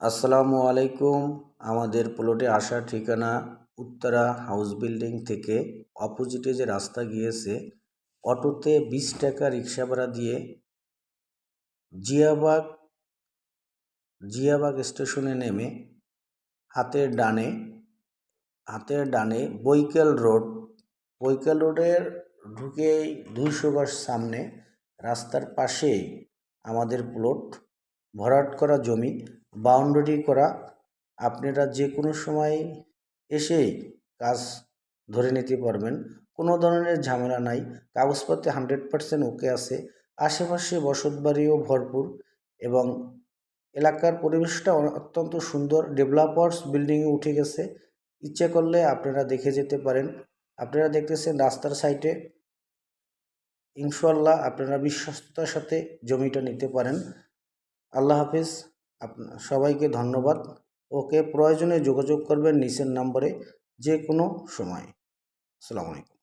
আসসালামু আলাইকুম। আমাদের প্লটে আসার ঠিকানা উত্তরা হাউস বিল্ডিং থেকে অপোজিটে যে রাস্তা গিয়েছে, অটোতে বিশ টাকা রিক্সা ভাড়া দিয়ে জিয়াবাগ জিয়াবাগ স্টেশনে নেমে হাতের ডানে হাতের ডানে বৈকাল রোড। বৈকাল রোডের ঢুকেই দুইশো গজ সামনে রাস্তার পাশেই আমাদের প্লট। ভরাট করা জমি বাউন্ডারি করা, আপনারা যে কোনো সময় এসেই কাজ ধরে নিতে পারবেন। কোনো ধরনের ঝামেলা নাই, কাগজপত্রে হান্ড্রেড পারসেন্ট ওকে আছে। আশেপাশে বসতবাড়িও ভরপুর এবং এলাকার পরিবেশটা অত্যন্ত সুন্দর। ডেভেলপার্স বিল্ডিংয়ে উঠে গেছে। ইচ্ছে করলে আপনারা দেখে যেতে পারেন। আপনারা দেখতেছেন রাস্তার সাইডে ইনশাল্লাহ আপনারা বিশ্বস্ততার সাথে জমিটা নিতে পারেন। আল্লাহ হাফিজ আপনার সবাইকে ধন্যবাদ। ওকে প্রয়োজনে যোগাযোগ করবেন নিচের নম্বরে যে কোনো সময়। আসসালামু আলাইকুম।